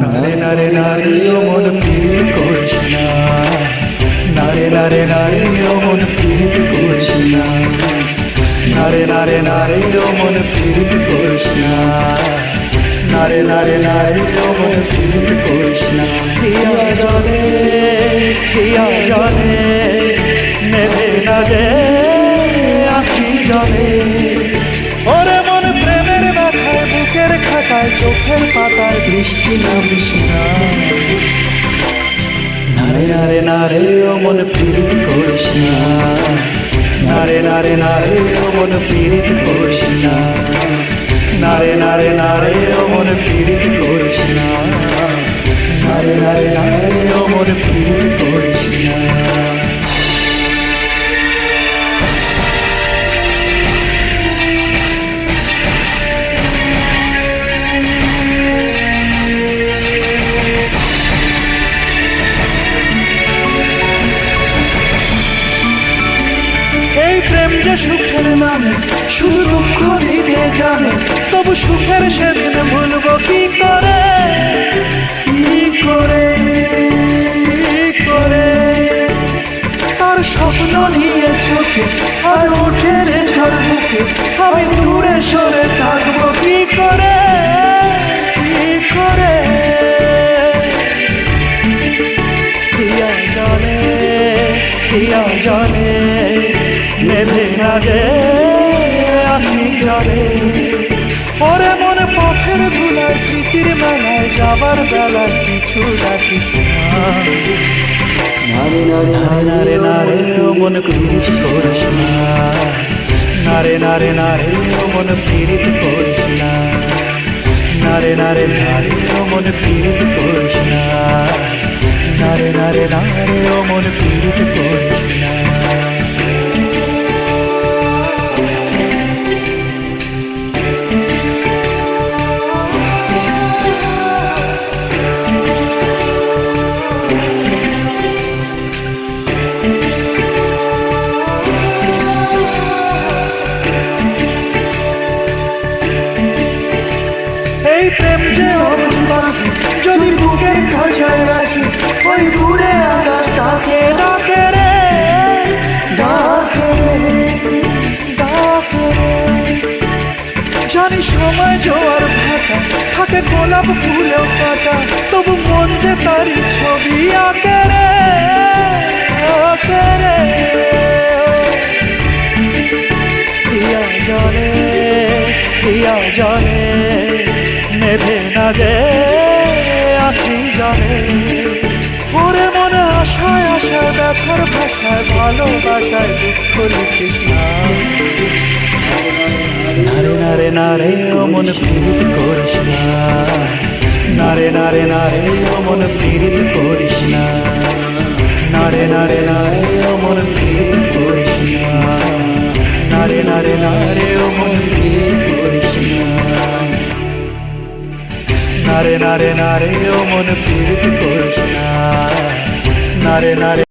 নারে নারে নারে, ও মন পীড়িত করিস না। নারে নারে নারে, ও মন পীড়িত করিস না। নারে নারে নারে, ও মন পীড়িত করিস না। নারে নারে নারে, ও মন পীড়িত করিস না। হিয়া জলে হিয়া জলে নেবে না যে আখি জলে চোখের পাতায় বৃষ্টি নামিস না। নারে নারে নারে, ও মন পীড়িত করিস না। নারে নারে নারে, ও মন পীড়িত করিস না। নারে নারে নারে, ও মন পীড়িত করিস না। নারে নারে নারে, ও মন পীড়িত করিস সুখের নামে, শুধু দুঃখ দিতে জানে তবু সুখের সেদিন ভুলবো কি করে? কি করে? করে? তার স্বপ্ন নিয়ে চোখে আজ ওঠে রে ঝড় বুকে, আমি দূরে সরে থাকব কি করে? কি হিয়া হিয়া না আখি জলে ওরে মনে পথের ধুলায় স্মৃতির মেলায় যাবার বেলা কিছু রাখিস নারে নারে নারে নারে ও মন পীড়িত করিস না নারে নারে নারে ও মন পীড়িত করিস না নারে নারে নারে ও মন পীড়িত করিস না নারে নারে নারে ও মন পীড়িত করিস না যে পাখি যদি বুকে খাঁচায় রাখি, ওই দূরে আকাশ তাকে ডাকে রে ডাকে রে ডাকে রে। জানি সময় জোয়ার ভাটা, থাকে গোলাপ ফুলেও কাটা, তবু মন যে তারই ছবি আঁকে রে আঁকে রে। হিয়া জলে। যে আখি জলে ওরে মনে আশায় আশায় ব্যথার ভাষায় ভালোবাসায় দুঃখ লিখিস না নারে নারে নারে ও মন পীড়িত করিস না। নারে নারে নারে ও মন পীড়িত করিস না। নারে নারে নারে ও নারে নারে নারে ও মন পীড়িত করিস না। নারে নারে